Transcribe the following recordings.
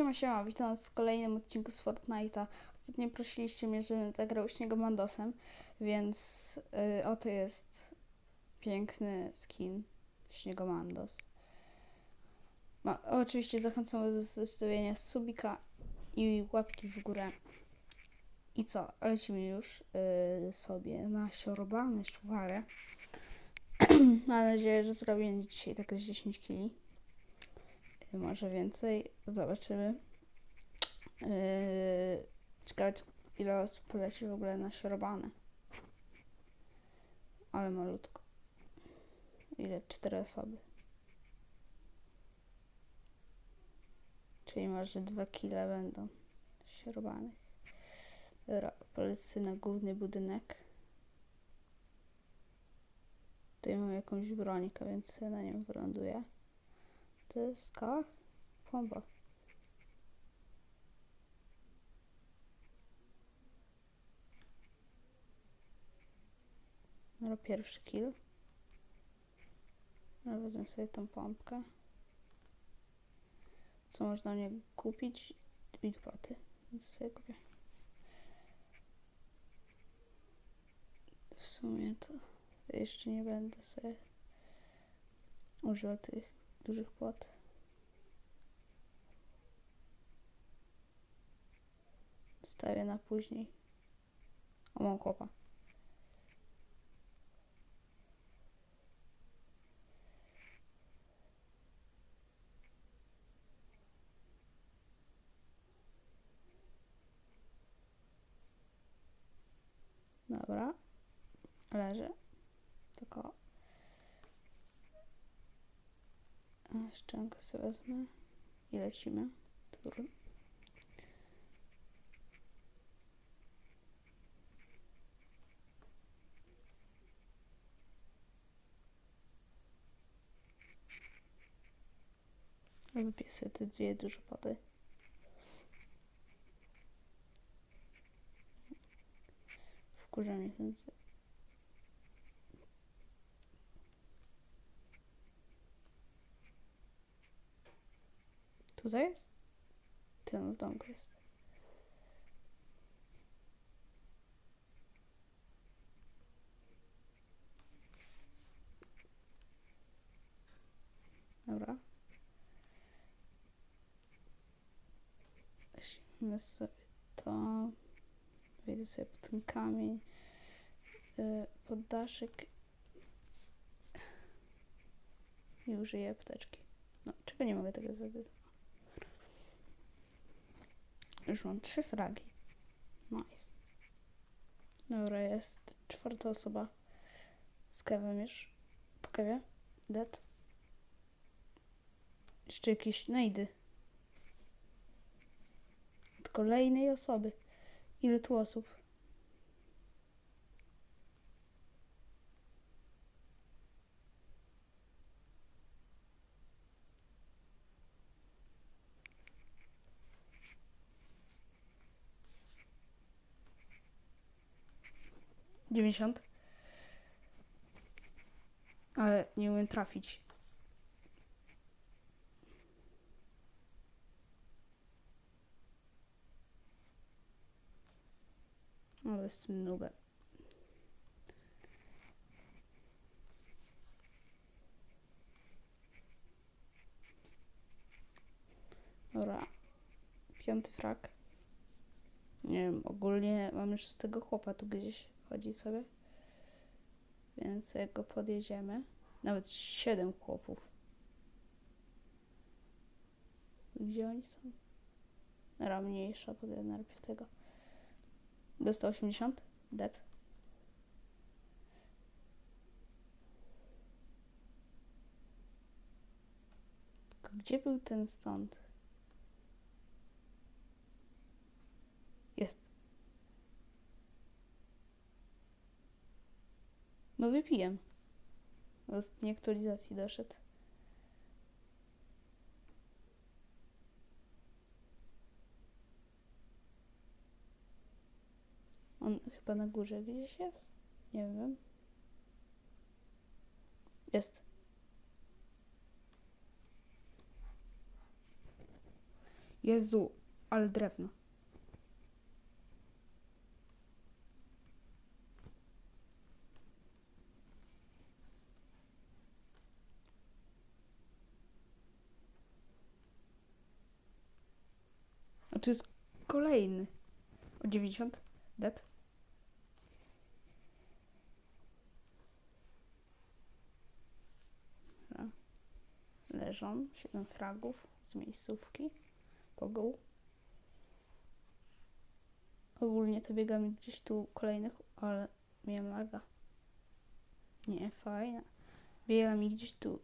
Siema, siema, witam was w kolejnym odcinku z Fortnite'a. Ostatnio prosiliście mnie, żebym zagrał Śniegomandosem, więc y, oto jest piękny skin Śniegomandos. Ma, oczywiście zachęcam do zostawienia subika i łapki w górę. I co, lecimy już y, sobie na siorbane szwarę. Mam nadzieję, że zrobię dzisiaj tak z 10 kili może więcej. Zobaczymy. Yy, ciekawe, ile osób poleci w ogóle na śrubane. Ale malutko. Ile? Cztery osoby. Czyli może dwa kile będą śrubanych. Dobra, polecę na główny budynek. Tutaj mam jakąś bronikę, więc na nią wyląduję. To jest? Bomba. No pierwszy kill. No, wezmę sobie tą pompkę. Co można mnie kupić? Big poty. Więc sobie kupię. W sumie to jeszcze nie będę sobie używał tych dużych płot. Stawię na później. O, mam chłopa. Dobra. Leży. Tylko A, szczękę sobie wezmę i lecimy. Tur. Wypiję sobie te dwie duże pody. Wkurza mnie ten Tutaj jest? Ten w domku jest. Dobra. Weźmy sobie to. Wejdę sobie pod ten kamień. Yy. I użyję apteczki. No, czego nie mogę tego zrobić? Już mam trzy fragi. Nice. Dobra, jest czwarta osoba z kewem już. Po. Dead. Jeszcze jakieś najdy. Od kolejnej osoby. Ile tu osób? Dziewięćdziesiąt. Ale nie umiem trafić. Ale jestem. Dobra. Piąty frak. Nie wiem, ogólnie mam już z tego chłopa tu gdzieś chodzi sobie. Więc jak go podjedziemy. Nawet siedem chłopów. Gdzie oni są? Dobra, mniejsza, podjadę najpierw tego. Do 180? Dead. Gdzie był ten stąd? Jest. No wypijem. Do ostatniej aktualizacji doszedł. On chyba na górze gdzieś jest? Nie wiem. Jest. Jezu, ale drewno. Tu jest kolejny. O 90. Dead. Leżą 7 fragów z miejscówki. Pogół. Ogólnie to biega mi gdzieś tu kolejnych, ale miałem laga. Nie, fajne. Biega mi gdzieś tu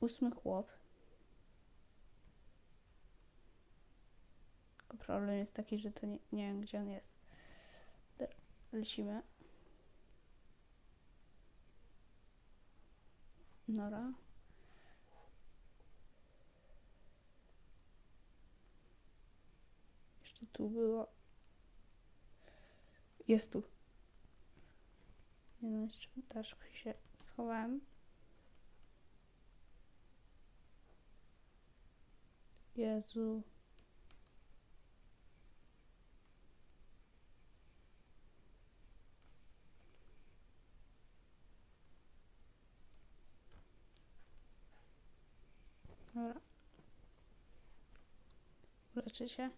ósmy chłop. Tylko problem jest taki, że to nie, nie wiem gdzie on jest. Lecimy. Nora. Jeszcze tu było. Jest tu. Nie no, jeszcze też się schowałem. Jezu. Dobra. Uleczy się.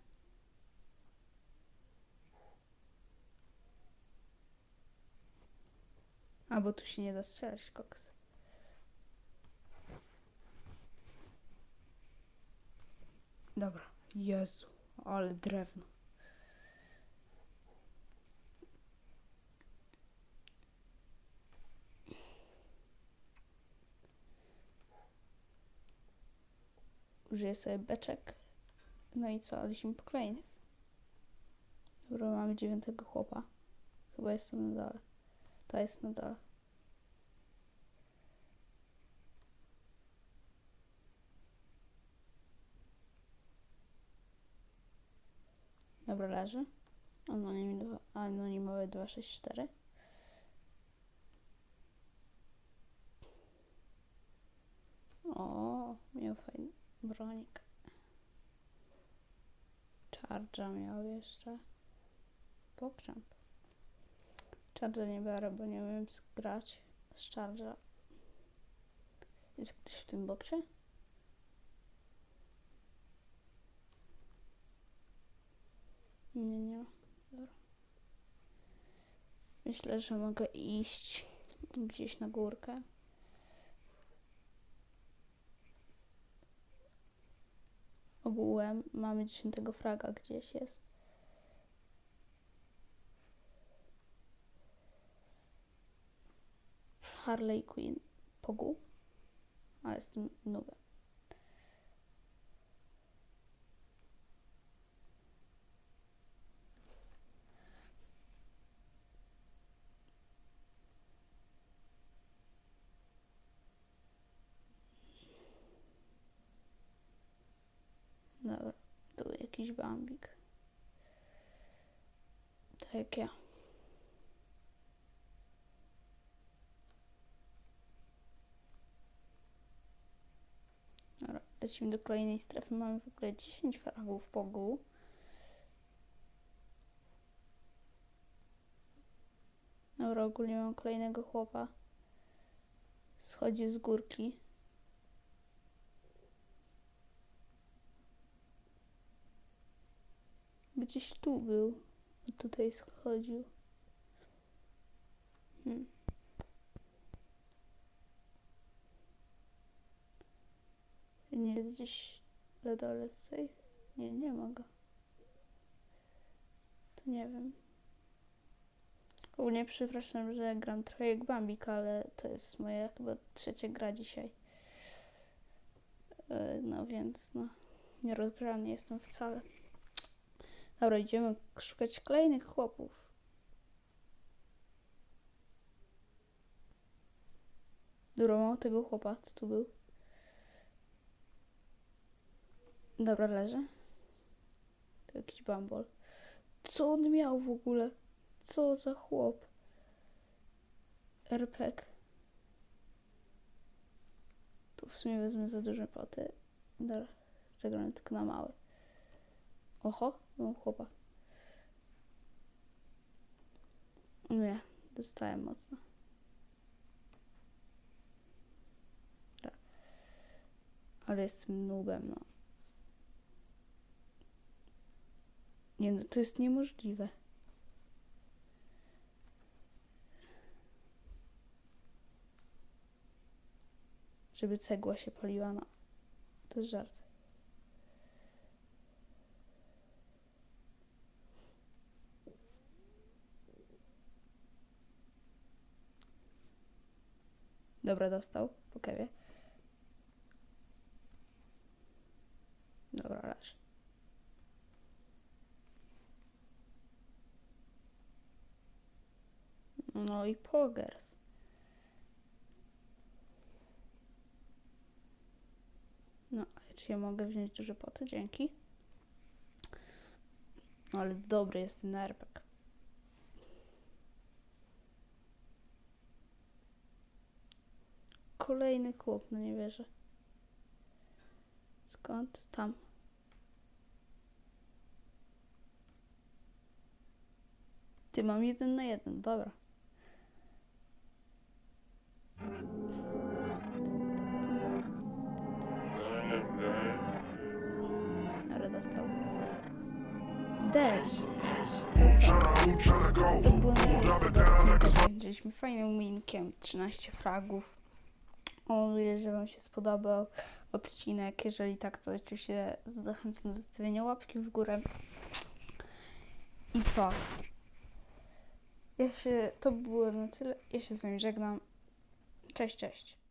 A, bo tu się nie da strzelać, koks. Dobra. Jezu, ale drewno. Użyję sobie beczek. No i co, lecimy po kolejnych. Dobra, mamy dziewiątego chłopa. Chyba jestem na dole. To jest na dole. Dobra, leży. Anonimowe, anonimowe 264. O, miał fajny bronik. Charge'a miał jeszcze. Pokrzęp. Charge'a nie biorę, bo nie umiem grać z Charge'a. Jest ktoś w tym boksie? Nie, nie. Dobra. Myślę, że mogę iść gdzieś na górkę. Ogółem mamy 10 fraga gdzieś jest. Harley Quinn pogół. A jestem nubem. Dobra, tu jakiś bambik. Tak jak ja. Dobra, lecimy do kolejnej strefy. Mamy w ogóle 10 fragów pogół. Dobra, ogólnie mam kolejnego chłopa. Schodził z górki. Gdzieś tu był. Tutaj schodził. Hmm. Nie jest gdzieś na dole tutaj? Nie, nie ma go. To nie wiem. Ogólnie przepraszam, że gram trochę jak Bambik, ale to jest moja chyba trzecia gra dzisiaj. Yy, No więc, no, nie rozgrzany jestem wcale. Dobra, idziemy szukać kolejnych chłopów. Dobra, mam tego chłopa, co tu był. Dobra, leży. To jakiś bambol. Co on miał w ogóle? Co za chłop? RPG. Tu w sumie wezmę za duże poty. Dobra, zagram tylko na małe. Oho, mam chłopa. Nie, dostałem mocno. Dobra. Ale jestem nubem, no. Nie no, to jest niemożliwe. Żeby cegła się paliła, no. To jest żart. Dobra, dostał po. Dobra, leż. No i pogers. No, czy ja mogę wziąć duże poty? Dzięki. Ale dobry jest ten. Kolejny chłop, no nie wierzę. Skąd? Tam. Ty mam jeden na jeden, dobra. Ale dostał. Dead. To było fajnym winkiem, 13 fragów. Mam nadzieję, że Wam się spodobał odcinek. Jeżeli tak, to oczywiście zachęcam do zostawienia łapki w górę. I co? Ja się, to było na tyle. Ja się z Wami żegnam. Cześć, cześć.